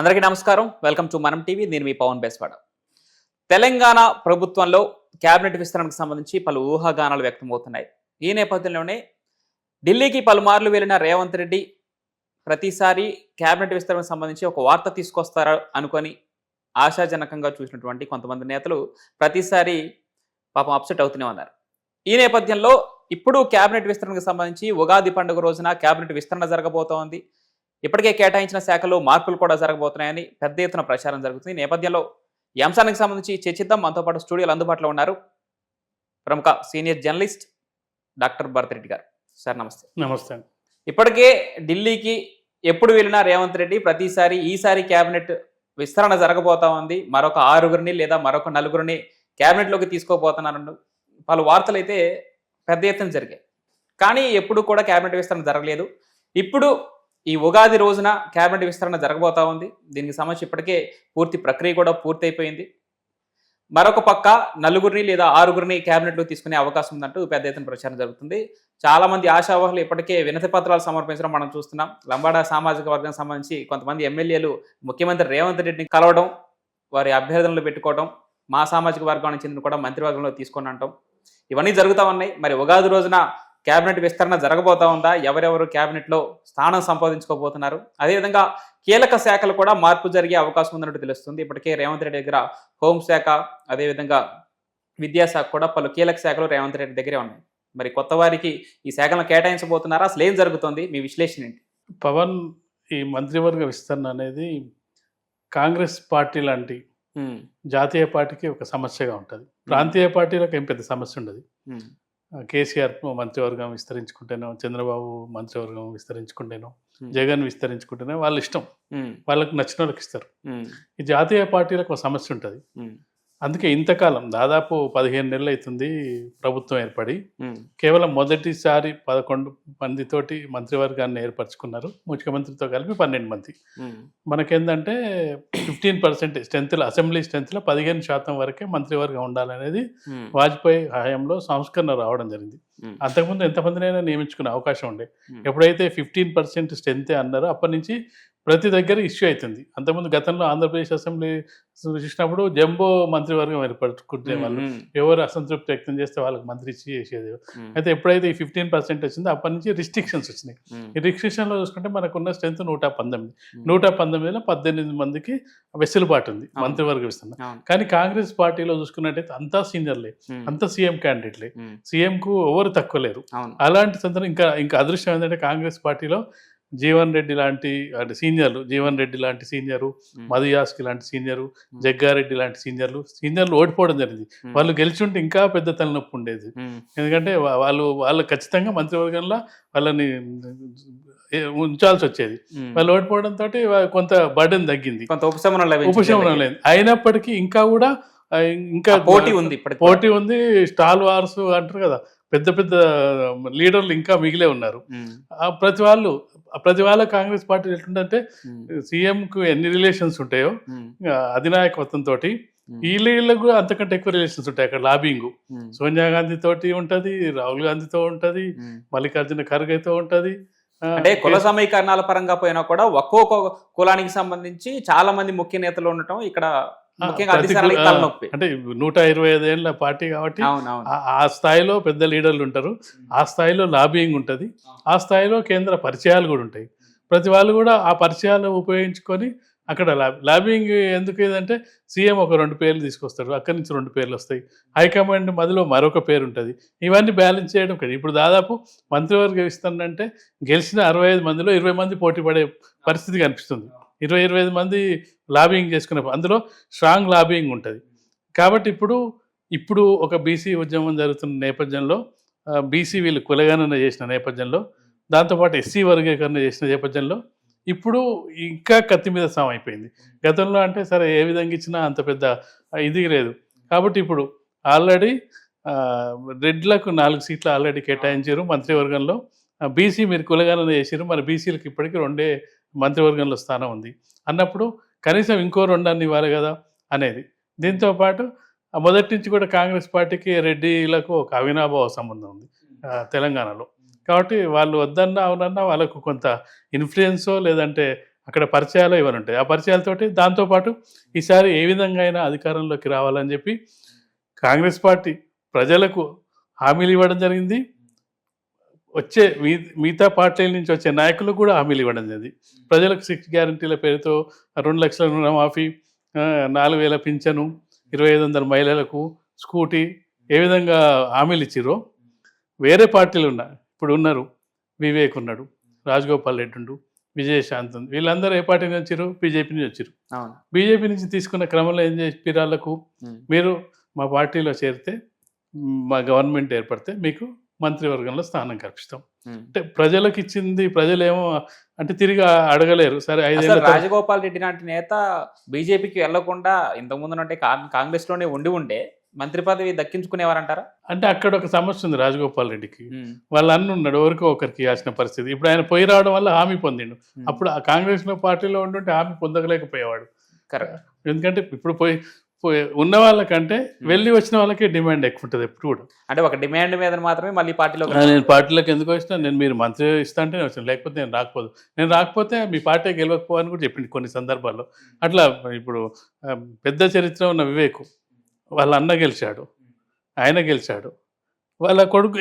అందరికీ నమస్కారం. Welcome to Manam TV. నేను మీ పవన్ బేస్వాడ. తెలంగాణ ప్రభుత్వంలో కేబినెట్ విస్తరణకు సంబంధించి పలు ఊహాగానాలు వ్యక్తమవుతున్నాయి. ఈ నేపథ్యంలోనే ఢిల్లీకి పలుమార్లు వెళ్ళిన రేవంత్ రెడ్డి ప్రతిసారి కేబినెట్ విస్తరణకు సంబంధించి ఒక వార్త తీసుకొస్తారా అనుకొని ఆశాజనకంగా చూసినటువంటి కొంతమంది నేతలు ప్రతిసారి పాపం అప్సెట్ అవుతూనే ఉన్నారు. ఈ నేపథ్యంలో ఇప్పుడు కేబినెట్ విస్తరణకు సంబంధించి ఉగాది పండుగ రోజున కేబినెట్ విస్తరణ జరగబోతోంది. ఇప్పటికే కేటాయించిన శాఖలో మార్పులు కూడా జరగబోతున్నాయని పెద్ద ఎత్తున ప్రచారం జరుగుతుంది. ఈ నేపథ్యంలో ఈ అంశానికి సంబంధించి చర్చిద్దాం. మనతో పాటు స్టూడియోలో అందుబాటులో ఉన్నారు ప్రముఖ సీనియర్ జర్నలిస్ట్ డాక్టర్ భరతరెడ్డి గారు. సార్ నమస్తే. నమస్తే. ఇప్పటికే ఢిల్లీకి ఎప్పుడు వెళ్ళినా రేవంత్ రెడ్డి ప్రతిసారి ఈసారి కేబినెట్ విస్తరణ జరగబోతా ఉంది. మరొక ఆరుగురిని లేదా మరొక నలుగురిని కేబినెట్లోకి తీసుకోబోతున్నారు పలు వార్తలు అయితే పెద్ద ఎత్తున జరిగాయి. కానీ ఎప్పుడు కూడా కేబినెట్ విస్తరణ జరగలేదు. ఇప్పుడు ఈ ఉగాది రోజున క్యాబినెట్ విస్తరణ జరగబోతా ఉంది. దీనికి సంబంధించి ఇప్పటికే పూర్తి ప్రక్రియ కూడా పూర్తయిపోయింది. మరొక పక్క నలుగురిని లేదా ఆరుగురిని క్యాబినెట్లో తీసుకునే అవకాశం ఉందంటూ పెద్ద ఎత్తున ప్రచారం జరుగుతుంది. చాలామంది ఆశావాహులు ఇప్పటికే వినతి పత్రాలు సమర్పించడం మనం చూస్తున్నాం. లంబాడా సామాజిక వర్గం సంబంధించి కొంతమంది ఎమ్మెల్యేలు ముఖ్యమంత్రి రేవంత్ రెడ్డిని కలవడం వారి అభ్యర్థనలు పెట్టుకోవడం మా సామాజిక వర్గానికి చెందిన కూడా మంత్రివర్గంలో తీసుకొని అంటాం ఇవన్నీ జరుగుతూ ఉన్నాయి. మరి ఉగాది రోజున కేబినెట్ విస్తరణ జరగబోతా ఉందా? ఎవరెవరు కేబినెట్లో స్థానం సంపాదించుకోబోతున్నారు? అదేవిధంగా కీలక శాఖలు కూడా మార్పు జరిగే అవకాశం ఉన్నట్టు తెలుస్తుంది. ఇప్పటికే రేవంత్ రెడ్డి దగ్గర హోంశాఖ అదేవిధంగా విద్యాశాఖ కూడా పలు కీలక శాఖలు రేవంత్ రెడ్డి దగ్గరే ఉన్నాయి. మరి కొత్త వారికి ఈ శాఖలను కేటాయించబోతున్నారా? అసలు ఏం జరుగుతుంది? మీ విశ్లేషణ ఏంటి? పవన్ ఈ మంత్రివర్గ విస్తరణ అనేది కాంగ్రెస్ పార్టీ లాంటి జాతీయ పార్టీకి ఒక సమస్యగా ఉంటుంది. ప్రాంతీయ పార్టీలకు ఏం పెద్ద సమస్య ఉండదు. కేసీఆర్ మంత్రివర్గం విస్తరించుకుంటేనో చంద్రబాబు మంత్రివర్గం విస్తరించుకుంటేనో జగన్ విస్తరించుకుంటేనో వాళ్ళ ఇష్టం. వాళ్ళకి నచ్చిన వాళ్ళకి ఇస్తారు. ఈ జాతీయ పార్టీలకు ఒక సమస్య ఉంటుంది. అందుకే ఇంతకాలం దాదాపు పదిహేను నెలలు అవుతుంది ప్రభుత్వం ఏర్పడి. కేవలం మొదటిసారి పదకొండు మందితోటి మంత్రివర్గాన్ని ఏర్పరచుకున్నారు. ముఖ్యమంత్రితో కలిపి పన్నెండు మంది. మనకేందంటే ఫిఫ్టీన్ పర్సెంట్ స్ట్రెంత్లో అసెంబ్లీ స్ట్రెంత్లో పదిహేను శాతం వరకే మంత్రివర్గం ఉండాలనేది వాజ్పేయి హయాంలో సంస్కరణ రావడం జరిగింది. అంతకుముందు ఎంతమందినైనా నియమించుకునే అవకాశం ఉండే. ఎప్పుడైతే ఫిఫ్టీన్ పర్సెంట్ స్ట్రెంతే అన్నారో అప్పటి నుంచి ప్రతి దగ్గర ఇష్యూ అవుతుంది అంతకుముందు గతంలో ఆంధ్రప్రదేశ్ అసెంబ్లీ చూసినప్పుడు జంబో మంత్రివర్గం ఏర్పరచుకుంటే వాళ్ళు ఎవరు అసంతృప్తి వ్యక్తం చేస్తే వాళ్ళకి మంత్రి ఇచ్చి చేసేది. అయితే ఎప్పుడైతే ఈ ఫిఫ్టీన్ పర్సెంట్ వచ్చిందో అప్పటి నుంచి రిస్ట్రిక్షన్స్ వచ్చినాయి. ఈ రిస్ట్రిక్షన్లో చూసుకుంటే మనకున్న స్ట్రెంత్ నూట పంతొమ్మిది. నూట పంతొమ్మిదిలో పద్దెనిమిది మందికి వెసులుబాటు ఉంది. మంత్రివర్గ విస్తరణ. అవును, కానీ కాంగ్రెస్ పార్టీలో చూసుకున్నట్టయితే అంతా సీనియర్లే. అంతా సీఎం క్యాండిడేట్లే. సీఎంకు ఎవరు తక్కువ లేరు. అలాంటి సందర్భం ఇంకా ఇంకా అదృష్టం ఏంటంటే కాంగ్రెస్ పార్టీలో జీవన్ రెడ్డి లాంటి అంటే సీనియర్లు జీవన్ రెడ్డి లాంటి సీనియరు ఉమ్, మధు యాస్కి లాంటి సీనియరు జగ్గారెడ్డి లాంటి సీనియర్లు సీనియర్లు ఓడిపోవడం జరిగింది. వాళ్ళు గెలిచుంటే ఇంకా పెద్ద తలనొప్పి ఉండేది. ఎందుకంటే వాళ్ళు వాళ్ళు ఖచ్చితంగా మంత్రివర్గంలో వాళ్ళని ఉంచాల్సి వచ్చేది. వాళ్ళు ఓడిపోవడంతో కొంత బర్డెన్ తగ్గింది. కొంత ఉపశమనం ఉపశమనం లేదు అయినప్పటికీ ఇంకా కూడా ఇంకా పోటీ ఉంది పోటీ ఉంది. స్టాల్ వార్స్ అంటారు కదా పెద్ద పెద్ద లీడర్లు ఇంకా మిగిలే ఉన్నారు. ప్రతి వాళ్ళు ప్రతి వాళ్ళ కాంగ్రెస్ పార్టీ ఎట్లుందంటే ఉమ్, సీఎంకు ఎన్ని రిలేషన్స్ ఉంటాయో అధినాయకత్వం తోటి లీడర్లకు కూడా అంతకంటే ఎక్కువ రిలేషన్స్ ఉంటాయి అక్కడ లాబింగ్. సోనియా గాంధీ తోటి ఉంటది రాహుల్ గాంధీతో ఉంటది. మల్లికార్జున ఖర్గేతో ఉంటది అంటే కుల సమీకరణాల పరంగా పోయినా కూడా ఒక్కొక్క కులానికి సంబంధించి చాలా మంది ముఖ్య నేతలు ఉండటం ఇక్కడ అంటే నూట ఇరవై ఐదేళ్ళ పార్టీ కాబట్టి ఆ- స్థాయిలో పెద్ద లీడర్లు ఉంటారు. ఆ స్థాయిలో లాబింగ్ ఉంటుంది. ఆ స్థాయిలో కేంద్ర పరిచయాలు కూడా ఉంటాయి. ప్రతి వాళ్ళు కూడా ఆ పరిచయాలు ఉపయోగించుకొని అక్కడ లాబింగ్ ఎందుకు ఏదంటే సీఎం ఒక రెండు పేర్లు తీసుకొస్తాడు. అక్కడి నుంచి రెండు పేర్లు వస్తాయి. హైకమాండ్ మధ్యలో మరొక పేరు ఉంటుంది. ఇవన్నీ బ్యాలెన్స్ చేయడం కదా ఇప్పుడు దాదాపు మంత్రివర్గ ఇస్తానంటే గెలిచిన అరవై ఐదు మందిలో ఇరవై మంది పోటీ పడే పరిస్థితి కనిపిస్తుంది. ఇరవై ఇరవై ఐదు మంది లాబింగ్ చేసుకునే అందులో స్ట్రాంగ్ లాబింగ్ ఉంటుంది. కాబట్టి ఇప్పుడు ఇప్పుడు ఒక బీసీ ఉద్యమం జరుగుతున్న నేపథ్యంలో బీసీ వీళ్ళు కులగణన చేసిన నేపథ్యంలో దాంతోపాటు ఎస్సీ వర్గీకరణ చేసిన నేపథ్యంలో ఇప్పుడు ఇంకా కత్తి మీద సాం అయిపోయింది. గతంలో అంటే సరే ఏ విధంగా ఇచ్చినా అంత పెద్ద ఇది లేదు. కాబట్టి ఇప్పుడు ఆల్రెడీ రెడ్లకు నాలుగు సీట్లు ఆల్రెడీ కేటాయించారు మంత్రివర్గంలో. బీసీ మీరు కులగణన చేసారు మరి బీసీలకు ఇప్పటికీ రెండే మంత్రివర్గంలో స్థానం ఉంది. అన్నప్పుడు కనీసం ఇంకో రెండాన్ని ఇవ్వాలి కదా అనేది. దీంతో పాటు మొదటి నుంచి కూడా కాంగ్రెస్ పార్టీకి రెడ్డిలకు ఒక అవినాభావ సంబంధం ఉంది తెలంగాణలో. కాబట్టి వాళ్ళు వద్దన్నా అవునన్నా వాళ్ళకు కొంత ఇన్ఫ్లుయెన్సో లేదంటే అక్కడ పరిచయాలు ఇవన్నీ ఉంటాయి. ఆ పరిచయాలతోటి దాంతోపాటు ఈసారి ఏ విధంగా అయినా అధికారంలోకి రావాలని చెప్పి కాంగ్రెస్ పార్టీ ప్రజలకు హామీలు ఇవ్వడం జరిగింది. వచ్చే మీ మిగతా పార్టీల నుంచి వచ్చే నాయకులకు కూడా హామీలు ఇవ్వడం జరిగింది. ప్రజలకు సిక్స్ గ్యారంటీల పేరుతో రెండు లక్షల రుణమాఫీ నాలుగు వేల పింఛను ఇరవై ఐదు వందల మహిళలకు స్కూటీ ఏ విధంగా హామీలు ఇచ్చిరో వేరే పార్టీలు ఉన్నారు ఇప్పుడు ఉన్నారు వివేక్ ఉన్నాడు రాజగోపాల్ రెడ్డి ఉండు విజయశాంత్ ఉంది వీళ్ళందరూ ఏ పార్టీ నుంచి వచ్చారు బీజేపీ నుంచి వచ్చారు బీజేపీ నుంచి తీసుకున్న క్రమంలో ఏం చేసి. మీరు మా పార్టీలో చేరితే మా గవర్నమెంట్ ఏర్పడితే మీకు మంత్రివర్గంలో స్థానం కల్పిస్తాం. అంటే ప్రజలకు ఇచ్చింది ప్రజలేమో అంటే తిరిగి అడగలేరు. సరే ఐదేళ్ళ రాజగోపాల్ రెడ్డి లాంటి నేత బీజేపీకి వెళ్ళకుండా ఇంతకుముందు అంటే కాంగ్రెస్లోనే ఉండి ఉంటే మంత్రి పదవి దక్కించుకునేవారంటారా? అంటే అక్కడ ఒక సమస్య ఉంది రాజగోపాల్ రెడ్డికి. వాళ్ళ అన్న ఉన్నాడు ఎవరికో ఒకరికి ఇవ్వాల్సిన పరిస్థితి. ఇప్పుడు ఆయన పోయి రావడం వల్ల హామీ పొందిండు. అప్పుడు ఆ కాంగ్రెస్లో పార్టీలో ఉండుంటే హామీ పొందలేకపోయేవాడు. కరెక్ట్. ఎందుకంటే ఇప్పుడు పోయి ఉన్న వాళ్ళకంటే వెళ్ళి వచ్చిన వాళ్ళకి డిమాండ్ ఎక్కువ ఉంటుంది ఎప్పుడు కూడా. అంటే ఒక డిమాండ్ మీద మాత్రమే మళ్ళీ పార్టీలో నేను పార్టీలోకి ఎందుకు వచ్చినా నేను మీరు మంత్రి ఇస్తా అంటే వచ్చాను లేకపోతే నేను రాకపోదు. నేను రాకపోతే మీ పార్టీ గెలవకపోవని కూడా చెప్పింది కొన్ని సందర్భాల్లో. అట్లా ఇప్పుడు పెద్ద చరిత్ర ఉన్న వివేకు వాళ్ళ అన్న గెలిచాడు ఆయన గెలిచాడు వాళ్ళ కొడుకు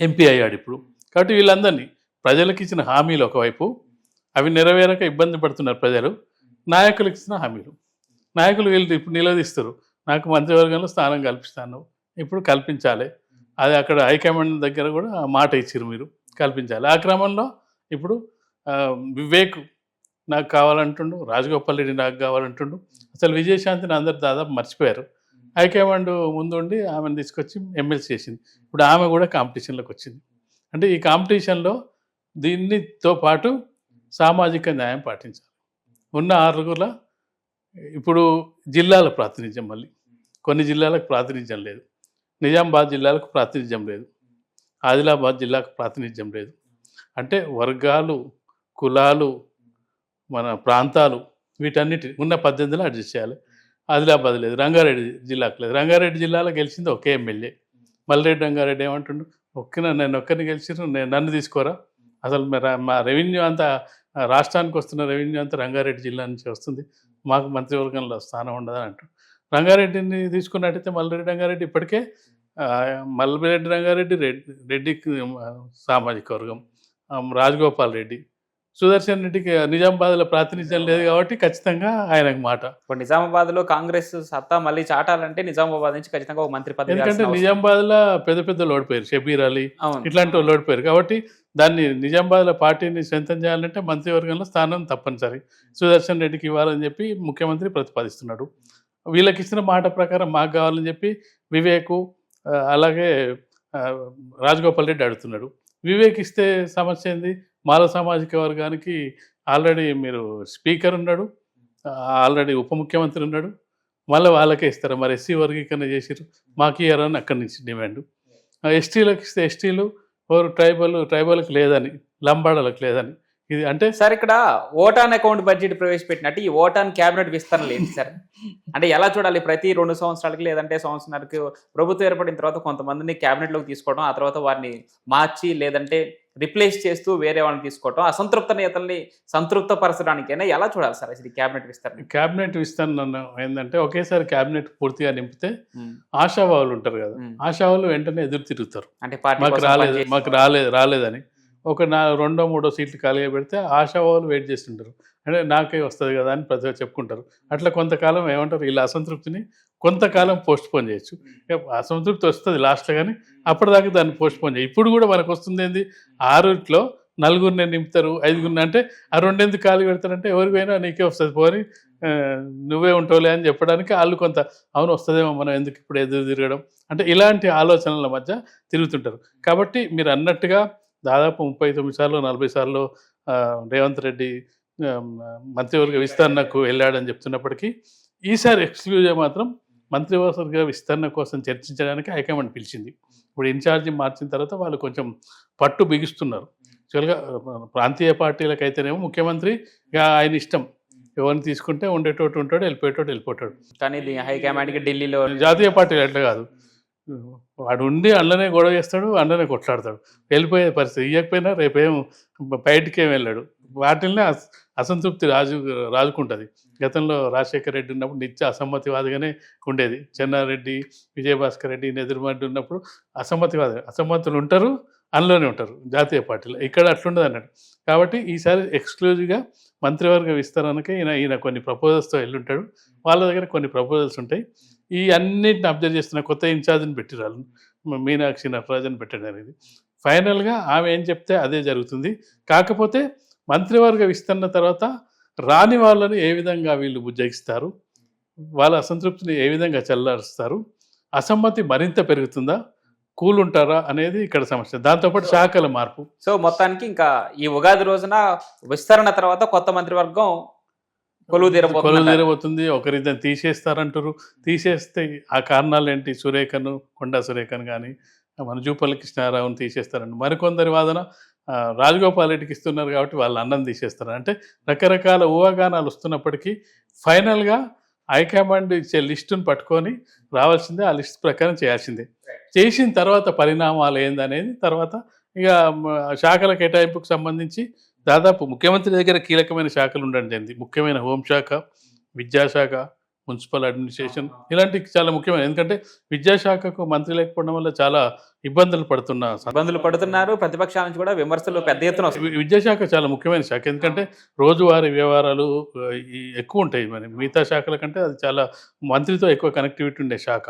ఎంపీ అయ్యాడు ఇప్పుడు. కాబట్టి వీళ్ళందరినీ ప్రజలకు ఇచ్చిన హామీలు ఒకవైపు అవి నెరవేరక ఇబ్బంది పడుతున్నారు ప్రజలు నాయకులకు ఇచ్చిన హామీలు. నాయకులు వీళ్ళు ఇప్పుడు నిలదీస్తారు. నాకు మంత్రివర్గంలో స్థానం కల్పిస్తాను. ఇప్పుడు కల్పించాలి. అది అక్కడ హైకమాండ్ దగ్గర కూడా మాట ఇచ్చారు మీరు. కల్పించాలి. ఆ క్రమంలో ఇప్పుడు వివేక్ నాకు కావాలంటుండు రాజగోపాల్ రెడ్డి నాకు కావాలంటుండు. అసలు విజయశాంతిని అందరు దాదాపు మర్చిపోయారు. హైకమాండ్ ముందుండి ఆమెను తీసుకొచ్చి ఎమ్మెల్సీ చేసింది. ఇప్పుడు ఆమె కూడా కాంపిటీషన్లోకి వచ్చింది. అంటే ఈ కాంపిటీషన్లో దీనితో పాటు సామాజిక న్యాయం పాటించాలి. ఉన్న ఆరుగుల ఇప్పుడు జిల్లాల ప్రాతినిధ్యం మళ్ళీ. కొన్ని జిల్లాలకు ప్రాతినిధ్యం లేదు. నిజామాబాద్ జిల్లాలకు ప్రాతినిధ్యం లేదు. ఆదిలాబాద్ జిల్లాకు ప్రాతినిధ్యం లేదు. అంటే వర్గాలు కులాలు మన ప్రాంతాలు వీటన్నిటి ఉన్న పద్దెనిమిదిలో అడ్జస్ట్ చేయాలి. ఆదిలాబాద్ లేదు రంగారెడ్డి జిల్లాకు లేదు. రంగారెడ్డి జిల్లాలో గెలిచింది ఒకే ఎమ్మెల్యే. మల్రెడ్డి రంగారెడ్డి ఏమంటుండు? ఒక్కన నేను ఒక్కరిని గెలిచిన నేను నన్ను తీసుకోరా? అసలు మా రెవెన్యూ అంతా రాష్ట్రానికి వస్తున్న రెవెన్యూ అంతా రంగారెడ్డి జిల్లా నుంచి వస్తుంది. మాకు మంత్రివర్గంలో స్థానం ఉండదని అంటారు. రంగారెడ్డిని తీసుకున్నట్టయితే మల్రెడ్డి రంగారెడ్డి ఇప్పటికే మల్లిరెడ్డి రంగారెడ్డి రెడ్డి రెడ్డికి ఆ, సామాజిక వర్గం రాజగోపాల్ రెడ్డి. సుదర్శన్ రెడ్డికి నిజామాబాద్లో ప్రాతినిధ్యం లేదు కాబట్టి ఖచ్చితంగా ఆయనకు మాట. ఇప్పుడు నిజామాబాద్లో కాంగ్రెస్ సత్తా మళ్ళీ చాటాలంటే నిజామాబాద్ నుంచి ఖచ్చితంగా ఒక మంత్రి పదవి ఎందుకంటే నిజామాబాద్లో పెద్ద పెద్ద ఓడిపోయారు షబీర్ అలీ ఇట్లాంటి వాళ్ళు ఓడిపోయారు కాబట్టి దాన్ని నిజామాబాద్లో పార్టీని సొంతం చేయాలంటే మంత్రివర్గంలో స్థానం తప్పనిసరి. సుదర్శన్ రెడ్డికి ఇవ్వాలని చెప్పి ముఖ్యమంత్రి ప్రతిపాదిస్తున్నాడు. వీళ్ళకి ఇచ్చిన మాట ప్రకారం మాకు కావాలని చెప్పి వివేకు అలాగే రాజగోపాల్ రెడ్డి అడుగుతున్నాడు. వివేక్ ఇస్తే సమస్య ఏంది? మాల సామాజిక వర్గానికి ఆల్రెడీ మీరు స్పీకర్ ఉన్నాడు ఆల్రెడీ ఉప ముఖ్యమంత్రి ఉన్నాడు. మళ్ళీ వాళ్ళకే ఇస్తారు. మరి ఎస్సీ వర్గీకరణ చేసిరు మాకు ఇయ్యారని అక్కడి నుంచి డిమాండ్. ఎస్టీలకు ఇస్తే ఎస్టీలు ఓరు ట్రైబల్ ట్రైబల్కి లేదని లంబాడలకు లేదని. ఇది అంటే సార్ ఇక్కడ ఓటాన్ అకౌంట్ బడ్జెట్ ప్రవేశపెట్టినట్టు ఈ ఓటాన్ క్యాబినెట్ విస్తరణ లేదు సార్. అంటే ఎలా చూడాలి? ప్రతి రెండు సంవత్సరాలకి లేదంటే సంవత్సరానికి ప్రభుత్వం ఏర్పడిన తర్వాత కొంతమందిని క్యాబినెట్లోకి తీసుకోవడం ఆ తర్వాత వారిని మార్చి లేదంటే రిప్లేస్ చేస్తూ వేరే వాళ్ళని తీసుకోవడం అసంతృప్త నేతల్ని సంతృప్తపరచడానికైనా ఎలా చూడాలి సార్? అసలు క్యాబినెట్ విస్తరణ. క్యాబినెట్ విస్తరణ ఏంటంటే ఒకేసారి క్యాబినెట్ పూర్తిగా నింపితే ఆశావాహులు ఉంటారు కదా. ఆశావాహులు వెంటనే ఎదురు తిరుగుతారు. అంటే మాకు రాలేదు మాకు రాలేదు రాలేదని. ఒక నా రెండో మూడో సీట్లు ఖాళీగా పెడితే ఆశావాహులు వెయిట్ చేస్తుంటారు. అంటే నాకే వస్తుంది కదా అని ప్రతి చెప్పుకుంటారు. అట్లా కొంతకాలం ఏమంటారు? వీళ్ళ అసంతృప్తిని కొంతకాలం పోస్ట్ పోన్ చేయొచ్చు అసంతృప్తి వస్తుంది లాస్ట్లో కానీ అప్పటిదాకా దాన్ని పోస్ట్ పోన్ చేయ. ఇప్పుడు కూడా మనకు వస్తుంది ఏంది ఆరుట్లో నలుగురిని నింపుతారు ఐదుగురిని. అంటే ఆ రెండెందుకు ఖాళీ పెడతారంటే ఎవరికైనా నీకే వస్తుంది. పోని నువ్వే ఉంటావులే అని చెప్పడానికి వాళ్ళు కొంత అవును వస్తుందేమో మనం ఎందుకు ఇప్పుడు ఎదురు తిరగడం? అంటే ఇలాంటి ఆలోచనల మధ్య తిరుగుతుంటారు. కాబట్టి మీరు అన్నట్టుగా దాదాపు ముప్పై తొమ్మిది సార్లు నలభై సార్లు రేవంత్ రెడ్డి మంత్రివర్గ విస్తరణకు వెళ్ళాడని చెప్తున్నప్పటికీ ఈసారి ఎక్స్క్లూజివ్ మాత్రం మంత్రివర్గ విస్తరణ కోసం చర్చించడానికి హైకమాండ్ పిలిచింది. ఇప్పుడు ఇన్ఛార్జి మార్చిన తర్వాత వాళ్ళు కొంచెం పట్టు బిగిస్తున్నారు. యాక్చువల్గా ప్రాంతీయ పార్టీలకైతేనేమో ముఖ్యమంత్రి ఇక ఆయన ఇష్టం. ఎవరిని తీసుకుంటే ఉండేటోటి ఉంటాడు వెళ్ళిపోయేటోటి వెళ్ళిపోతాడు. కానీ ఇది హైకమాండ్కి ఢిల్లీలో జాతీయ పార్టీలు అట్లా కాదు. వాడు ఉండి అందులోనే గొడవ చేస్తాడు అందులోనే కొట్లాడతాడు. వెళ్ళిపోయే పరిస్థితి. ఇవ్వకపోయినా రేపేం బయటికి ఏం వెళ్ళాడు. వాటిల్నే అసంతృప్తి రాజు రాజుకుంటుంది. గతంలో రాజశేఖర రెడ్డి ఉన్నప్పుడు నిత్య అసమ్మతివాదిగానే ఉండేది. చెన్నారెడ్డి విజయభాస్కర్ రెడ్డి నెదురుమడ్డి ఉన్నప్పుడు అసమ్మతివాది అసమ్మతులు ఉంటారు అందులోనే ఉంటారు జాతీయ పార్టీలో. ఇక్కడ అట్లుండదు అన్నాడు. కాబట్టి ఈసారి ఎక్స్క్లూజివ్గా మంత్రివర్గ విస్తరణకి ఈయన ఈయన కొన్ని ప్రపోజల్స్తో వెళ్ళుంటాడు వాళ్ళ దగ్గర కొన్ని ప్రపోజల్స్ ఉంటాయి. ఈ అన్నింటిని అబ్జర్వ్ చేస్తున్న కొత్త ఇన్ఛార్జ్ని పెట్టిరాలు మీనాక్షి నటరాజన్ పెట్టాడు అనేది. ఫైనల్గా ఆమె ఏం చెప్తే అదే జరుగుతుంది. కాకపోతే మంత్రివర్గ విస్తరణ తర్వాత రాని వాళ్ళని ఏ విధంగా వీళ్ళు బుజ్జగిస్తారు? వాళ్ళ అసంతృప్తిని ఏ విధంగా చల్లారుస్తారు? అసమ్మతి మరింత పెరుగుతుందా? కూలుంటారా అనేది ఇక్కడ సమస్య. దాంతోపాటు శాఖల మార్పు. సో మొత్తానికి ఇంకా ఈ ఉగాది రోజున విస్తరణ తర్వాత కొత్త మంత్రివర్గం కొలువు కొలువు తీరబోతుంది. ఒకరిద్దరు తీసేస్తారంటారు. తీసేస్తే ఆ కారణాలు ఏంటి సురేఖను కొండా సురేఖను కానీ మన జూపల్లి కృష్ణారావుని తీసేస్తారండి మరికొందరి వాదన రాజగోపాల్ రెడ్డికి ఇస్తున్నారు కాబట్టి వాళ్ళు అన్నం తీసేస్తారు. అంటే రకరకాల ఊహాగానాలు వస్తున్నప్పటికీ ఫైనల్గా హైకమాండ్ ఇచ్చే లిస్టును పట్టుకొని రావాల్సిందే ఆ లిస్ట్ ప్రకారం చేయాల్సిందే. చేసిన తర్వాత పరిణామాలు ఏందనేది తర్వాత ఇక శాఖల కేటాయింపుకు సంబంధించి దాదాపు ముఖ్యమంత్రి దగ్గర కీలకమైన శాఖలు ఉండడం జరిగింది. ముఖ్యమైన హోంశాఖ విద్యాశాఖ మున్సిపల్ అడ్మినిస్ట్రేషన్ ఇలాంటి చాలా ముఖ్యమైన ఎందుకంటే విద్యాశాఖకు మంత్రి లేకపోవడం వల్ల చాలా ఇబ్బందులు పడుతున్న ఇబ్బందులు పడుతున్నారు. ప్రతిపక్షాల నుంచి కూడా విమర్శలు పెద్ద ఎత్తున విద్యాశాఖ చాలా ముఖ్యమైన శాఖ ఎందుకంటే రోజువారీ వ్యవహారాలు ఎక్కువ ఉంటాయి మరి. మిగతా శాఖల కంటే అది చాలా మంత్రితో ఎక్కువ కనెక్టివిటీ ఉండే శాఖ.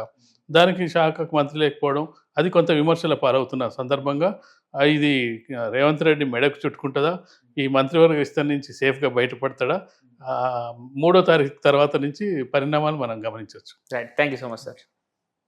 దానికి శాఖకు మంత్రి లేకపోవడం అది కొంత విమర్శల పాలవుతున్న సందర్భంగా ఇది రేవంత్ రెడ్డి మెడకు చుట్టుకుంటుందా? ఈ మంత్రివర్గ విస్తరణ నుంచి సేఫ్గా బయటపడతాడా? మూడో తారీఖు తర్వాత నుంచి పరిణామాలు మనం గమనించవచ్చు right. Thank you so much sir.